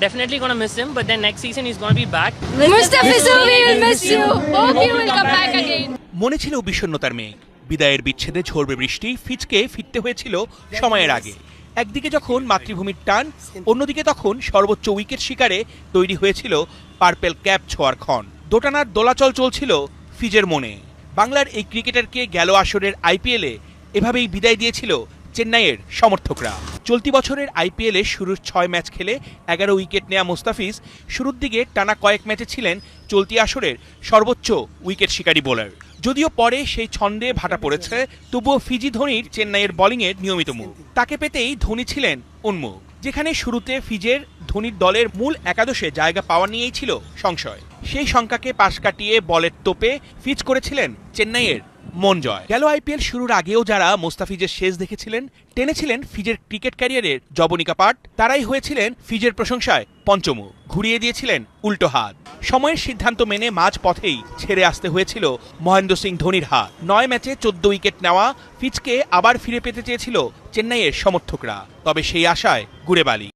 Definitely gonna miss him, but then next season he's gonna be back. Mustafizu, we will miss you. Hope you will come back again. মনে ছিল বিষণ্ণতার মেঘ বিদায়ের বিচ্ছেদে ঝরবে বৃষ্টি ফিচকে ফিরতে হয়েছিল সময়ের আগে একদিকে যখন মাতৃভূমির টান অন্যদিকে তখন সর্বোচ্চ উইকেট শিকারে তৈরি হয়েছিল পার্পেল ক্যাপ ছোঁয়ার ক্ষণ দোটানার দোলাচল চলছিল ফিজের মনে বাংলার এই ক্রিকেটারকে গেল আসরের আইপিএলে এভাবেই বিদায় দিয়েছিল চেন্নাইয়ের সমর্থকরা। চলতি বছরের আইপিএলে শুরুর ছয় ম্যাচ খেলে এগারো উইকেট নেয়া মোস্তাফিজ শুরুর দিকে টানা কয়েক ম্যাচে ছিলেন চলতি আসরের সর্বোচ্চ উইকেট শিকারী বোলার। যদিও পরে সেই ছন্দে ভাটা পড়েছে, তবুও ফিজি ধোনির চেন্নাইয়ের বোলিংয়ের নিয়মিত মুখ। তাকে পেতেই ধোনি ছিলেন উন্মুখ, যেখানে শুরুতে ফিজের ধোনির দলের মূল একাদশে জায়গা পাওয়া নিয়েই ছিল সংশয়। সেই শঙ্কাকে পাশ কাটিয়ে বলের তোপে ফিজ করেছিলেন চেন্নাইয়ের মন জয়। গেল আইপিএল শুরুর আগেও যারা মোস্তাফিজের শেষ দেখেছিলেন, টেনেছিলেন ফিজের ক্রিকেট ক্যারিয়ারের জবনিকা পাঠ তারাই হয়েছিলেন ফিজের প্রশংসায় পঞ্চমুখ ঘুরিয়ে দিয়েছিলেন উল্টো হাত। সময়ের সিদ্ধান্ত মেনে মাঝ পথেই ছেড়ে আসতে হয়েছিল মহেন্দ্র সিং ধোনির হাত। নয় ম্যাচে চোদ্দ উইকেট নেওয়া ফিজকে আবার ফিরে পেতে চেয়েছিল চেন্নাইয়ের সমর্থকরা। তবে সেই আশায় গুড়ে বালি